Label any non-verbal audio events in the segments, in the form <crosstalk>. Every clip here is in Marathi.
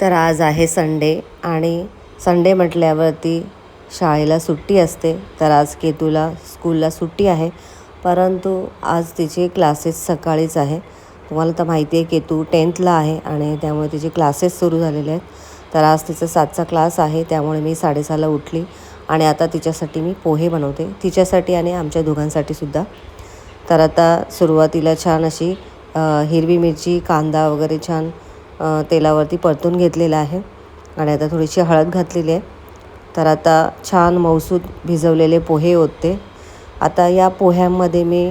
तर आज आहे संडे आणि संडे म्हटल्यावरती शाळेला सुट्टी असते. तर आज केतूला स्कूलला सुट्टी आहे. परंतु आज तिचे क्लासेस सकाळीच आहे. तुम्हाला तर माहिती आहे केतू टेन्थला आहे आणि त्यामुळे तिचे क्लासेस सुरू झालेले आहेत. तर आज तिचा सातचा क्लास आहे त्यामुळे मी साडेसहाला उठली आणि आता तिच्यासाठी मी पोहे बनवते. तिच्यासाठी आणि आमच्या दोघांसाठी सुद्धा. तर आता सुरुवातीला छान अशी हिरवी मिरची कांदा वगैरे छान तेलावरती परतून घेतलेला आहे. आणि आता थोडीशी हळद घातलेली आहे. तर आता छान मौसूद भिजवलेले पोहे होते आता या पोह्यांमध्ये मी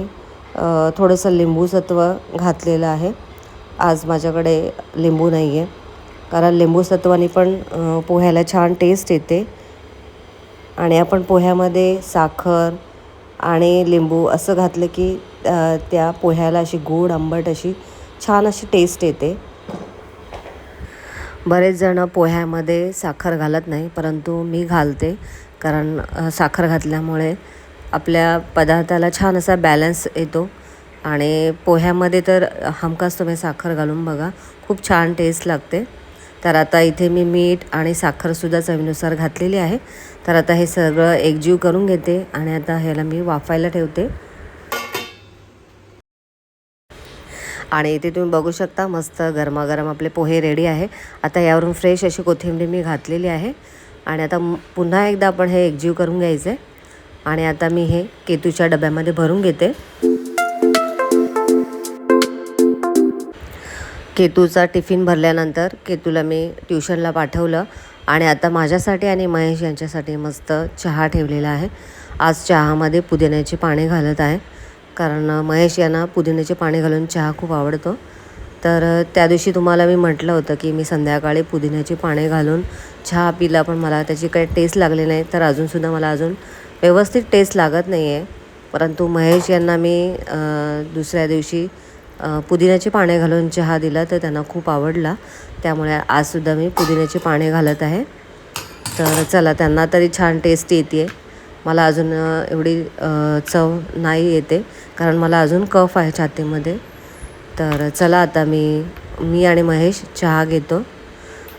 थोडंसं लिंबूसत्व घातलेलं आहे. आज माझ्याकडे लिंबू नाही आहे कारण लिंबूसत्वाने पण पोह्याला छान टेस्ट येते. आणि आपण पोह्यामध्ये साखर आणि लिंबू असं घातलं की त्या पोह्याला अशी गोड आंबट अशी छान अशी टेस्ट येते. बरेच जण पोह्यामध्ये साखर घालत नाही परंतु मी घालते. कारण साखर घातल्यामुळे आपल्या पदार्थाला छान असा बॅलन्स येतो. आणि पोह्यामध्ये तर हमखास तुम्ही साखर घालून बघा खूप छान टेस्ट लागते. तर आता इथे मी मीठ आणि साखरसुद्धा चवीनुसार घातलेली आहे. तर आता हे सगळं एकजीव करून घेते आणि आता ह्याला मी वाफायला ठेवते. आणि इथे तुम्ही बघू शकता मस्त गरमागरम आपले पोहे रेडी आहे. आता यावरून फ्रेश अशी कोथिंबीर मी घातलेली आहे. आणि आता पुन्हा एकदा आपण हे एकजीव करून घ्यायचं. आहे आणि आता मी हे केतूच्या डब्यामध्ये भरून घेते. केतूचा टिफिन भरल्यानंतर केतूला मी ट्युशनला पाठवलं. आणि आता माझ्यासाठी आणि महेश यांच्यासाठी मस्त चहा ठेवलेला आहे. आज चहामध्ये पुदिन्याची पाने घालत आहे. कारण महेश यांना पुदिन्याचे पाणी घालून चहा खूप आवडतो. तर त्या दिवशी तुम्हाला मी म्हटलं होतं की मी संध्याकाळी पुदिन्याचे पाणी घालून चहा पिला पण मला त्याची काही टेस्ट लागली नाही. तर अजूनसुद्धा मला अजून व्यवस्थित टेस्ट लागत नाही आहे परंतु महेश यांना मी दुसऱ्या दिवशी पुदिन्याचे पाणी पाने घालून चहा दिला तर त्यांना खूप आवडला. त्यामुळे आजसुद्धा मी पुदिन्याचे पाने घालत आहे. तर चला त्यांना तरी छान टेस्ट येते मला अजून एवढी चव नाही येते. कारण मला अजून कफ आहे छातीमध्ये. तर चला आता मी मी आणि महेश चहा घेतो.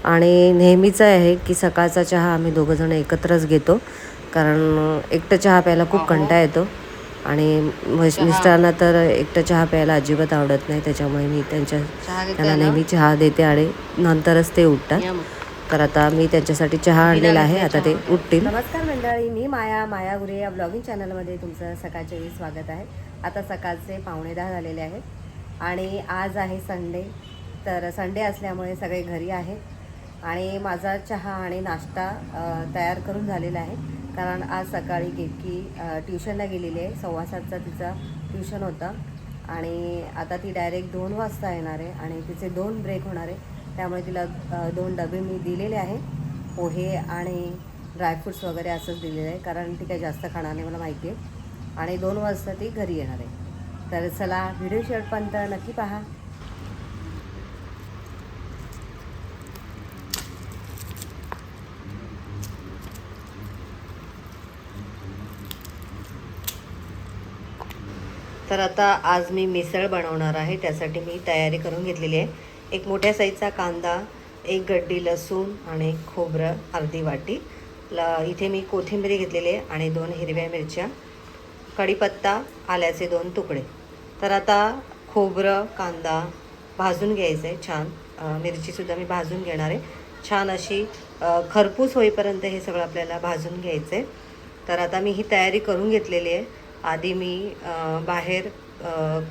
आणि नेहमीचं आहे की सकाळचा चहा आम्ही दोघंजण एकत्रच घेतो. कारण एकटं चहा प्यायला खूप कंटाळा येतो. आणि मस- मिस्टरांना तर एकटं चहा प्यायला अजिबात आवडत नाही. त्याच्यामुळे मी त्यांच्या त्यांना नेहमी चहा देते आणि नंतरच ते उठतात. तर आता मी त्यांच्यासाठी चहा आणलेला आहे. आता ते उठतील. नमस्कार मंडळी मी माया माया गुरे या ब्लॉगिंग चॅनलमध्ये तुमचं सकाळच्या वेळी स्वागत आहे. आता सकाळचे पावणे दहा झालेले आहेत. आणि आज आहे संडे तर संडे असल्यामुळे सगळे घरी आहेत. आणि माझा चहा आणि नाश्ता तयार करून झालेला आहे. कारण आज सकाळी केतकी ट्युशनला गेलेली आहे. सव्वा सातचा तिचा ट्युशन होता. आणि आता ती डायरेक्ट दोन वाजता येणार आहे आणि तिचे दोन ब्रेक होणार आहे. त्यामुळे तिला दोन डबे मी दिलेले आहे. पोहे आणि ड्रायफ्रूट्स वगैरे असंच दिलेलं आहे. कारण ती काही जास्त खाणार नाही मला माहिती आहे. आणि दोन वाजता ती घरी येणार आहे. तर चला व्हिडिओ शेवटपर्यंत नक्की पहा. तर आता आज मी मिसळ बनवणार आहे त्यासाठी मी तयारी करून घेतलेली आहे. एक मोठ्या साईजचा कांदा एक गड्डी लसूण आणि खोबरं अर्धी वाटी. ल इथे मी कोथिंबीर घेतलेली आहे आणि दोन हिरव्या मिरच्या. कढीपत्ता आल्याचे दोन तुकडे. तर आता खोबरं कांदा भाजून घ्यायचं आहे छान मिरचीसुद्धा मी भाजून घेणार आहे. छान अशी खरपूस होईपर्यंत हे सगळं आपल्याला भाजून घ्यायचं आहे तर आता मी ही तयारी करून घेतलेली आहे. आधी मी बाहेर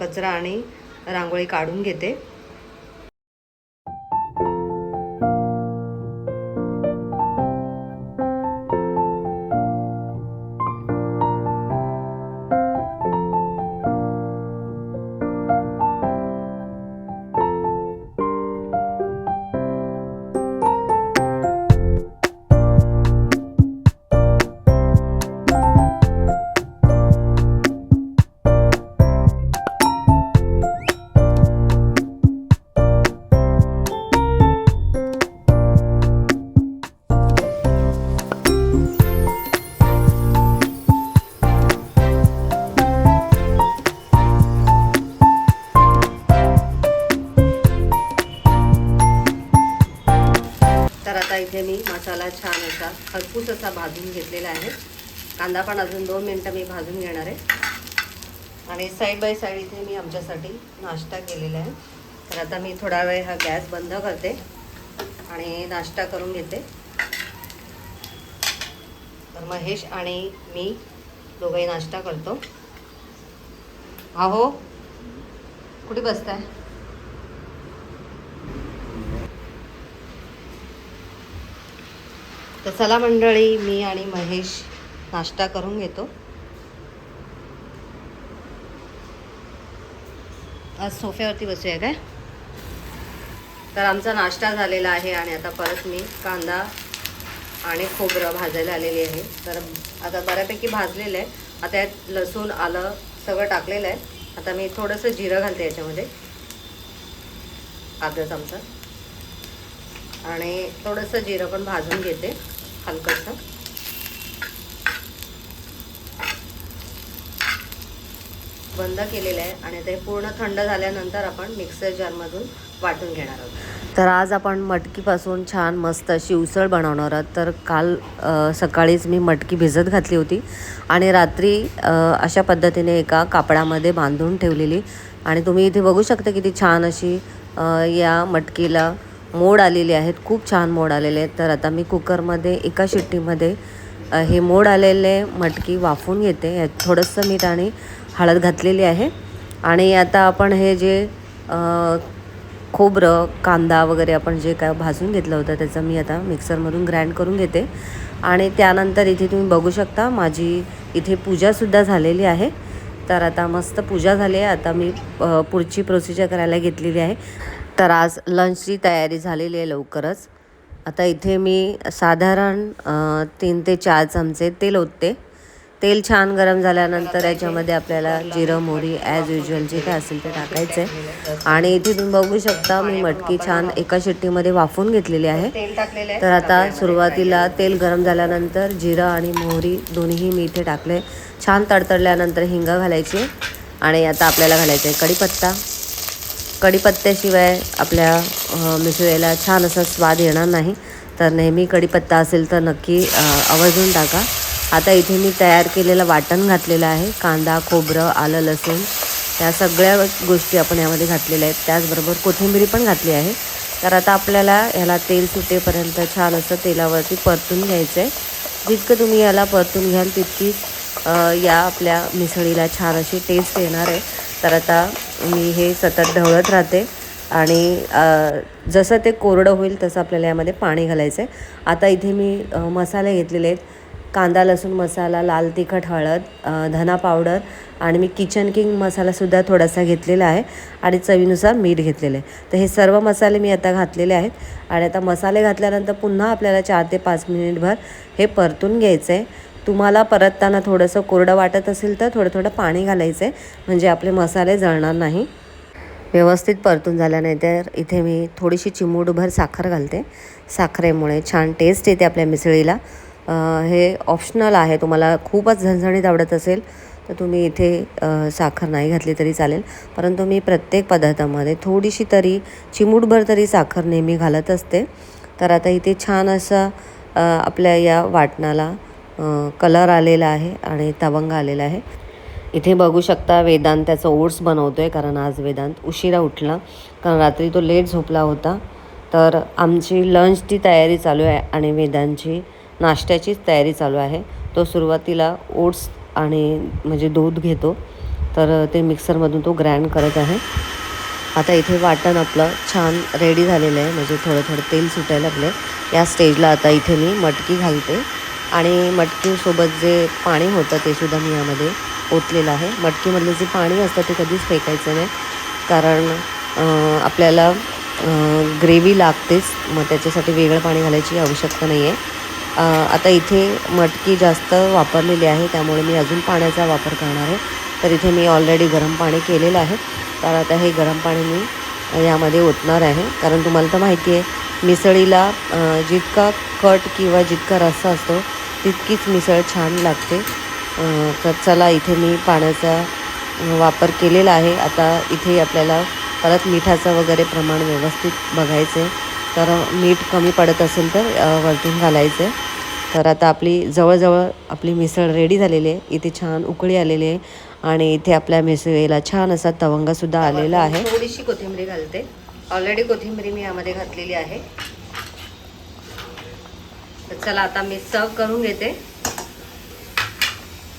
कचरा आणि रांगोळी काढून घेते. आता इथे मी मसाला छान असा खरपूस असा भाजून घेतलेला आहे. कांदा पण अजून दोन मिनटं मी भाजून घेणार आहे. आणि साईड बाय साईड इथे मी आमच्यासाठी नाश्ता केलेला आहे. तर आता मी थोडा वेळ हा गॅस बंद करते आणि नाश्ता करून घेते. तर महेश आणि मी दोघंही नाश्ता करतो. अहो कुठे बसताय? तर चला मंडळी मी आणि महेश नाश्ता करून घेतो. आज सोफ्यावरती बसूया काय? तर आमचा नाश्ता झालेला आहे आणि आता परत मी कांदा आणि खोबरं भाजायला आलेली आहे. तर आता बऱ्यापैकी भाजलेलं आहे. आता यात लसूण आलं सगळं टाकलेलं आहे. आता मी थोडंसं जिरं घालते याच्यामध्ये. अर्धा चमचा. आणि थोडंसं जिरं पण भाजून घेते. हलकंसं बंद केलेलं आहे आणि ते पूर्ण थंड झाल्यानंतर आपण मिक्सर जारमधून वाटून घेणार आहोत. तर आज आपण मटकीपासून छान मस्त अशी उसळ बनवणार आहोत. तर काल सकाळीच मी मटकी भिजत घातली होती आणि रात्री अशा पद्धतीने एका कापडामध्ये बांधून ठेवलेली. आणि तुम्ही इथे बघू शकता किती छान अशी या मटकीला मोड आलेले आहेत खूप छान मोड आलेले आहेत. तर आता मी कुकरमध्ये एका शिट्टीमध्ये हे मोड आलेले मटकी वाफून घेते. यात थोडंसं मीठ आणि हळद घातलेली आहे. आणि आता आपण हे जे खोबरं कांदा वगैरे आपण जे काय भाजून घेतलं होतं त्याचं मी आता मिक्सरमधून ग्राइंड करून घेते. आणि त्यानंतर इथे तुम्ही बघू शकता माझी इथे पूजासुद्धा झालेली आहे. तर आता मस्त पूजा झाली आहे. आता मी पुढची प्रोसिजर करायला घेतलेली आहे. तर आज लंचची तयारी झालेली आहे लवकरच. आता इथे मी साधारण तीन ते चार चमचे तेल ओतते. तेल छान गरम झाल्यानंतर याच्यामध्ये आपल्याला जिरं मोहरी ॲज युजल जे काय असेल ते टाकायचं. आहे आणि इथे तुम्ही बघू शकता मी मटकी छान एका शिट्टीमध्ये वाफवून घेतलेली आहे. तर आता सुरुवातीला तेल गरम झाल्यानंतर जिरं आणि मोहरी दोन्हीही मी इथे टाकले. छान तडतडल्यानंतर हिंग घालायची. आणि आता आपल्याला घालायचं आहे कढीपत्ता. कढीपत्त्याशिवाय आपल्या मिसळीला छान असा स्वाद येणार नाही. तर नेहमी कढीपत्ता असेल तर नक्की आवर्जून टाका. आता इथे मी तयार केलेलं वाटण घातलेलं आहे. कांदा खोबरं आलं लसूण या सगळ्या गोष्टी आपण यामध्ये घातलेल्या आहेत. त्याचबरोबर कोथिंबीरी पण घातली आहे. तर आता आपल्याला ह्याला तेल सुटेपर्यंत छान असं तेलावरती परतून घ्यायचं आहे. जितकं तुम्ही याला परतून घ्याल तितकी या आपल्या मिसळीला छान अशी टेस्ट येणार आहे. तर आता मी हे सतत ढवळत राहते. आणि जसं ते कोरडं होईल तसं आपल्याला यामध्ये पाणी घालायचं आहे आता इथे मी मसाले घेतलेले आहेत. कांदा लसूण मसाला लाल तिखट हळद धना पावडर आणि मी किचन किंग मसालासुद्धा थोडासा घेतलेला आहे आणि चवीनुसार मीठ घेतलेलं आहे. तर हे सर्व मसाले मी आता घातलेले आहेत. आणि आता मसाले घातल्यानंतर पुन्हा आपल्याला चार ते पाच मिनिटभर हे परतून घ्यायचं आहे तुम्हाला परतताना थोडंसं कोरडं वाटत असेल तर थोडं थोडं पाणी घालायचं आहे म्हणजे आपले मसाले जळणार नाही. व्यवस्थित परतून झाल्यानंतर इथे मी थोडीशी चिमूटभर साखर घालते. साखरेमुळे छान टेस्ट येते आपल्या मिसळीला. हे ऑप्शनल आहे. तुम्हाला खूपच झणझणीत आवडत असेल तर तुम्ही इथे साखर नाही घातली तरी चालेल. परंतु मी प्रत्येक पदार्थामध्ये थोडीशी तरी चिमूटभर तरी साखर नेहमी घालत असते. तर आता इथे छान असं आपल्या या वाटणाला कलर आलेला आहे आणि तवंग आलेला आहे. इथे बघू शकता वेदांत त्याचं ओट्स बनवतो आहे कारण आज वेदांत उशिरा उठला. कारण रात्री तो लेट झोपला होता. तर आमची लंचची तयारी चालू आहे आणि वेदांची नाश्त्याचीच तयारी चालू आहे. तो सुरुवातीला ओट्स आणि म्हणजे दूध घेतो. तर ते मिक्सरमधून तो ग्राइंड करत आहे. आता इथे वाटण आपलं छान रेडी झालेलं आहे. म्हणजे थोडं थोडं तेल सुटायला लागलं या स्टेजला आता इथे मी मटकी घालते. आणि मटकीसोबत जे पाणी होतं ते सुद्धा मी यामध्ये ओतलेलं आहे. मटकीमधलं जे पाणी असतं ते कधीच फेकायचं नाही. कारण आपल्याला ग्रेव्ही लागतेच मग त्याच्यासाठी वेगळं पाणी घालायची आवश्यकता नाही आहे आता इथे मटकी जास्त वापरलेली आहे त्यामुळे मी अजून पाण्याचा वापर करणार आहे. तर इथे मी ऑलरेडी गरम पाणी केलेलं आहे. तर आता हे गरम पाणी मी यामध्ये ओतणार आहे. कारण तुम्हाला तर माहिती आहे मिसळीला जितका कट किंवा जितका रस्सा असतो तितकीच मिसळ छान लागते. तर चला इथे मी पाण्याचा वापर केलेला आहे. आता इथे आपल्याला परत मिठाचं वगैरे प्रमाण व्यवस्थित बघायचं आहे तर मीठ कमी पडत असेल तर वरतून घालायचं आहे तर आता आपली जवळजवळ आपली मिसळ रेडी झालेली आहे. इथे छान उकळी आलेली आहे. आणि इथे आपल्या मिसळीला छान असा तवंगासुद्धा आलेला आहे. थोडीशी कोथिंबरी घालते. ऑलरेडी कोथिंबरी मी यामध्ये घातलेली आहे. तर चला आता मी सर्व करून घेते.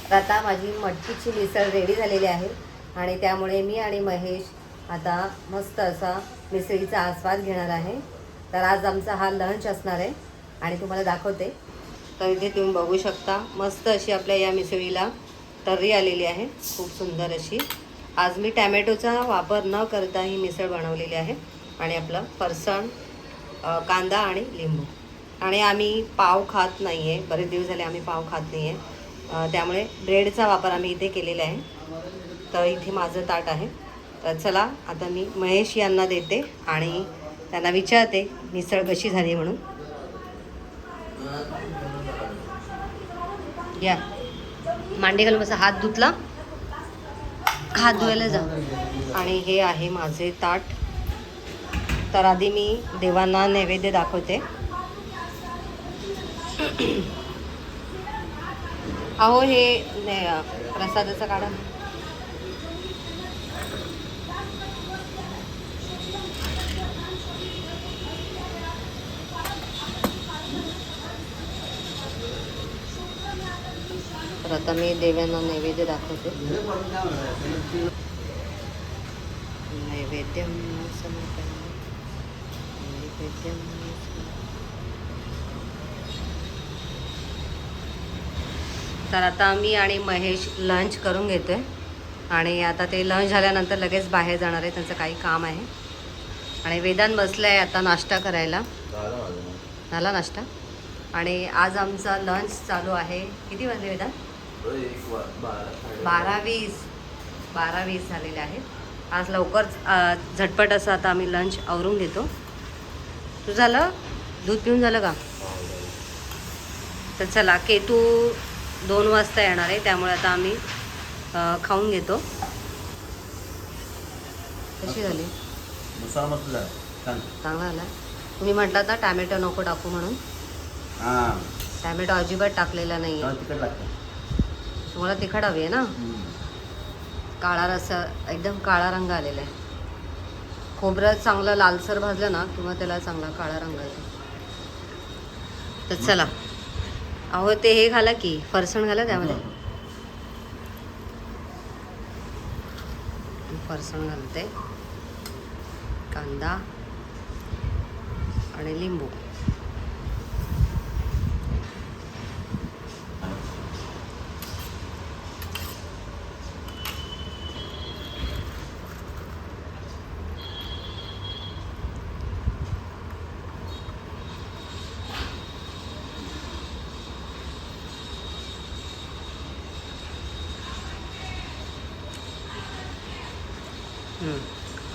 तर आता माझी मटकीची मिसळ रेडी झालेली आहे आणि त्यामुळे मी आणि महेश आता मस्त असा मिसळीचा आस्वाद घेणार आहे. तर आज आमचा हा लंच असणार आहे आणि तुम्हाला दाखवते. तर इथे तुम्ही बघू शकता मस्त अशी आपल्या या मिसळीला तर्री आलेली आहे. खूप सुंदर अशी. आज मी टॅमॅटोचा वापर न करता ही मिसळ बनवलेली आहे आणि आपलं फरसाण कांदा आणि लिंबू. आणि आम्ही पाव खात नाही आहे बरेच दिवस झाले आम्ही पाव खात नाही आहे त्यामुळे ब्रेडचा वापर आम्ही इथे केलेला आहे. तर इथे माझं ताट आहे. तर चला आता मी महेश यांना देते आणि त्यांना विचारते मिसळ कशी झाली म्हणून. या. मांडे घालून बसा हात धुतला. हात धुवायला जा. आणि हे आहे माझे ताट. तर आधी मी देवांना नैवेद्य दाखवते. <coughs> अहो हे प्रसादाचं काढा. तर आता मी देव्यांना नैवेद्य दाखवते. नैवेद्य नैवेद्य नैवेद्यम तर आता मी आणि महेश लंच करून घेतो आहे आणि आता ते लंच झाल्यानंतर लगेच बाहेर जाणार आहे त्यांचं काही काम आहे. आणि वेदांत बसलं आहे आता नाश्ता करायला. झाला नाश्ता? आणि आज आमचा लंच चालू आहे. किती वाजले वेदांत? बारा वीस बारा वीस झालेले आहेत. आज लवकर झटपट असं आता आम्ही लंच आवरून घेतो. तू झालं? दूध पिऊन झालं का? तर चला केतू दोन वाजता येणार आहे त्यामुळे आता आम्ही खाऊन घेतो. कशी झाली? चांगला झाला तुम्ही म्हटलात ना टॅमॅटो नको टाकू म्हणून. हां. टॅमॅटो अजिबात टाकलेला नाही तुम्हाला तिखट हवी आहे ना? काळा रस्सा एकदम काळा रंग आलेला आहे. खोबरं चांगलं लालसर भाजलं ना किंवा त्याला चांगला काळा रंग येतो. तर चला. अहो ते हे घाला की फरसण घाला त्यामध्ये. फरसण घालते. कांदा आणि लिंबू.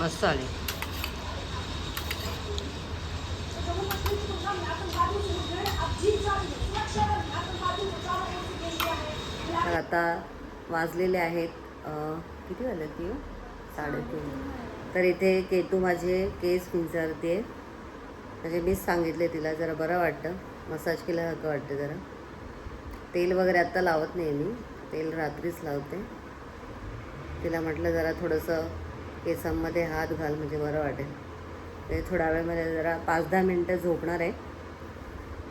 मसाले. तर आता वाजलेले आहेत किती वाजले ती साडेतीन. तर इथे केतू माझे केस विंचारते. म्हणजे मीच सांगितले तिला जरा बरं वाटतं. मसाज केल्यासारखं वाटतं जरा. तेल वगैरे आत्ता लावत नाही मी. तेल रात्रीच लावते. तिला म्हटलं जरा थोडंसं केसांमध्ये हात घाल म्हणजे बरं वाटेल. ते थोड्या वेळामध्ये जरा पाच दहा मिनटं झोपणार आहे.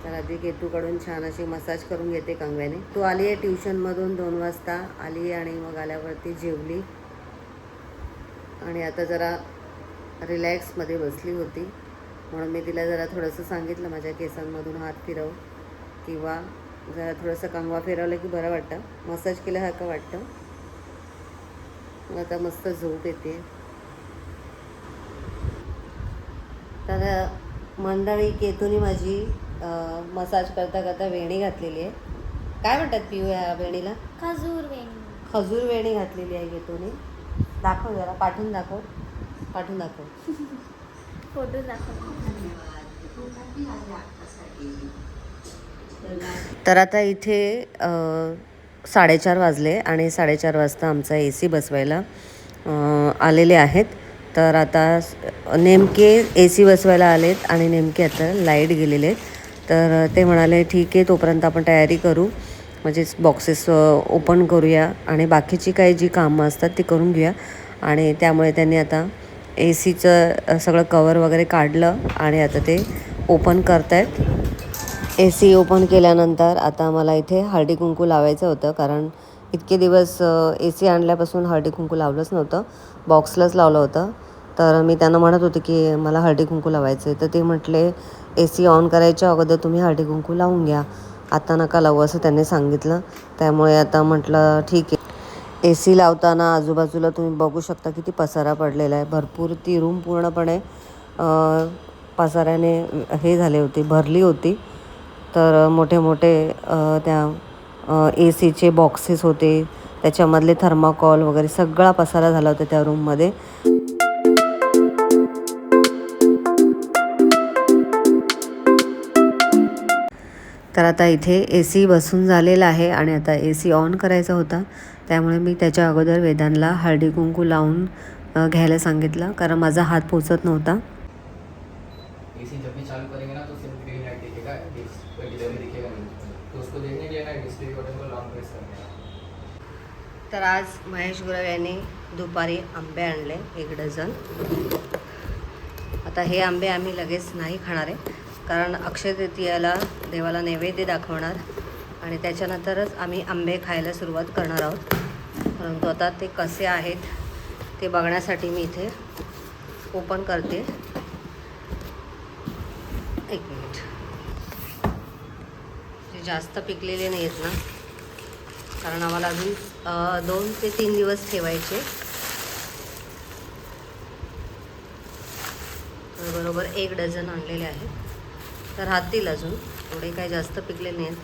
तर आधी केतूकडून छान अशी मसाज करून घेते कंगव्याने. तू आली आहे ट्युशनमधून दोन वाजता. आली आणि मग आल्यावरती जेवली. आणि आता जरा रिलॅक्समध्ये बसली होती. म्हणून मी तिला जरा थोडंसं सांगितलं माझ्या केसांमधून हात फिरव. किंवा जरा थोडंसं कंगवा फिरवलं की बरं वाटतं. मसाज केल्यासारखं वाटतं. मग आता मस्त झोप येते. तर मंडळी केतूनी माझी मसाज करता करता वेणी घातलेली आहे. काय म्हणतात पिऊ या वेणीला? खजूर वेणी. खजूर वेणी घातलेली आहे केतूने. दाखव जरा पाठवून दाखव. पाठवून दाखव. <laughs> फोटो दाखव. तर आता इथे साडेचार वाजले आणि साडेचार वाजता आमचा ए सी बसवायला आलेले आहेत. तर आता नेमके ए सी बसवायला आलेत आणि नेमके आता लाइट गेलेले आहेत. तर ते म्हणाले ठीक आहे तोपर्यंत आपण तयारी करू. म्हणजेच बॉक्सेस ओपन करूया आणि बाकीची काही जी कामं असतात ती करून घेऊया. आणि त्यामुळे त्यांनी आता ए सीचं सगळं कवर वगैरे काढलं आणि आता ते ओपन करतायत. ए सी ओपन केल्यानंतर आता मला इथे हळदी कुंकू लावायचं होतं कारण इतके दिवस ए सी आणल्यापासून हळदी कुंकू लावलंच नव्हतं. बॉक्सलाच लावलं होतं. तर मी त्यांना म्हणत होते की मला हळदी कुंकू लावायचं आहे तर ते म्हटले ए सी ऑन करायच्या अगोदर तुम्ही हळदी कुंकू लावून घ्या. आता नका लावू असं त्यांनी सांगितलं. त्यामुळे आता म्हटलं ठीक आहे. ए सी लावताना आजूबाजूला तुम्ही बघू शकता किती पसारा पडलेला आहे. भरपूर ती रूम पूर्णपणे पसाऱ्याने हे झाले होते भरली होती. तर मोठे मोठे त्या ए सीचे बॉक्सेस होते. त्याच्यामधले थर्माकॉल वगैरे सगळा पसारा झाला होता त्या रूममध्ये तर आता इथे ए सी बसून झालेला आहे आणि आता ए सी ऑन करायचा होता. त्यामुळे मी त्याच्या अगोदर वेदांना हळदी कुंकू लावून घ्यायला सांगितलं. कारण माझा हात पोचत नव्हता. ना तो तो उसको देखने के लिए ना डिस्प्ले बटन को लॉन्ग प्रेस करना है। तर आज महेश गुरव यांनी दुपारी आंबे आणले एक डझन. आता हे आंबे आम्ही लगेच नाही खाणार आहे कारण अक्षय तृतीयाला देवाला नैवेद्य दाखवणार आणि त्याच्यानंतरच आम्ही आंबे खायला सुरुवात करणार आहोत. परंतु आता ते कसे आहेत ते बघण्यासाठी मी इथे ओपन करते. एक मिनिट. ते जास्त पिकलेले नाही आहेत ना कारण आम्हाला अजून दोन ते तीन दिवस ठेवायचे. बरोबर एक डझन आणलेले आहे तर राहतील अजून. थोडे काही जास्त पिकले नाहीत.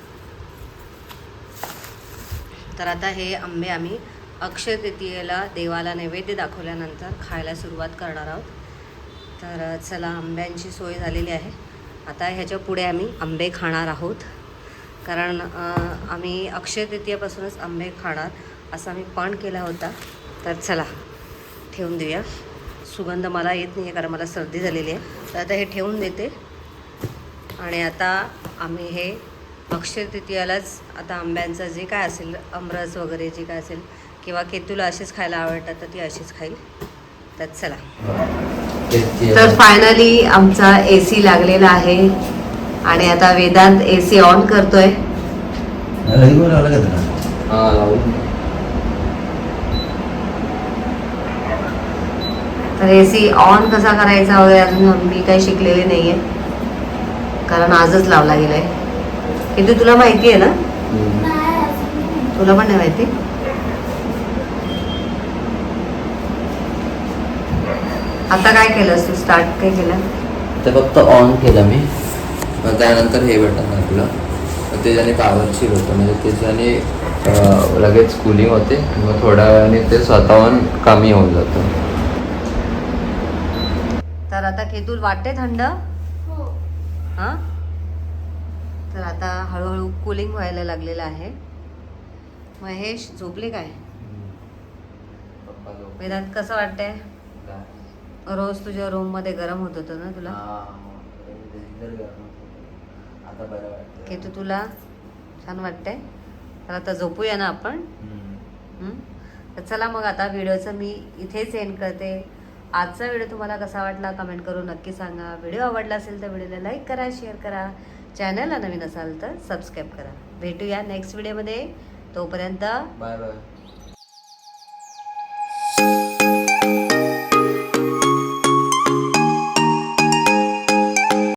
तर आता हे आंबे आम्ही अक्षय तृतीयेला देवाला नैवेद्य दाखवल्यानंतर खायला सुरुवात करणार आहोत. तर चला आंब्यांची सोय झालेली आहे. आता ह्याच्या पुढे आम्ही आंबे खाणार आहोत. कारण आम्ही अक्षय तृतीयापासूनच आंबे खाणार असा आम्ही पण केला होता. तर चला ठेवून देऊया. सुगंध मला येत नाही आहे कारण मला सर्दी झालेली आहे. तर आता हे ठेवून देते. आणि आता आम्ही हे अक्षय तृतीयालाच आता आंब्यांचं जे काय असेल अमरस वगैरे जे काय असेल किंवा केतूला अशीच खायला आवडतात तर ती अशीच खाईल. तर चला. तर फायनली आमचा ए सी लागलेला आहे. आणि आता वेदांत ए सी ऑन करतोय. हाँ तर ए सी ऑन कसा करायचा वगैरे अजून मी काही शिकलेले नाही आहे कारण आजच लावला गेलाय. किती तुला माहिती आहे ना. तुला पण नाही माहिती? आता काय केलंस तू? स्टार्ट काय केलं? ते फक्त ऑन केलं मी. मग त्यानंतर हे बटन दाबलं मग त्याच्याने पॉवर चिल होतं म्हणजे त्याच्याने लगेच कूलिंग होते आणि मग थोड्या वेळाने ते स्वतःहून कमी होऊन जातं. तर आता केतूल वाटते थंड? हो. हां? तर आता हळूहळू कूलिंग व्हायला लागलेलं आहे. महेश झोपले काय? वेदांत कसं वाटतंय? रोज तुझ्या रूममध्ये गरम होत होतं ना तुला? आता बरं वाटतं की तू तुला छान वाटतंय? तर आता झोपूया ना आपण? तर चला मग आता व्हिडिओचं मी इथेच एंड करते. आजचा व्हिडिओ तुम्हाला कसा वाटला कमेंट करून नक्की सांगा. व्हिडिओ आवडला असेल तर व्हिडिओला लाईक करा शेअर करा. चॅनलला नवीन असाल तर सबस्क्राईब करा. भेटूया नेक्स्ट व्हिडिओमध्ये तोपर्यंत बाय बाय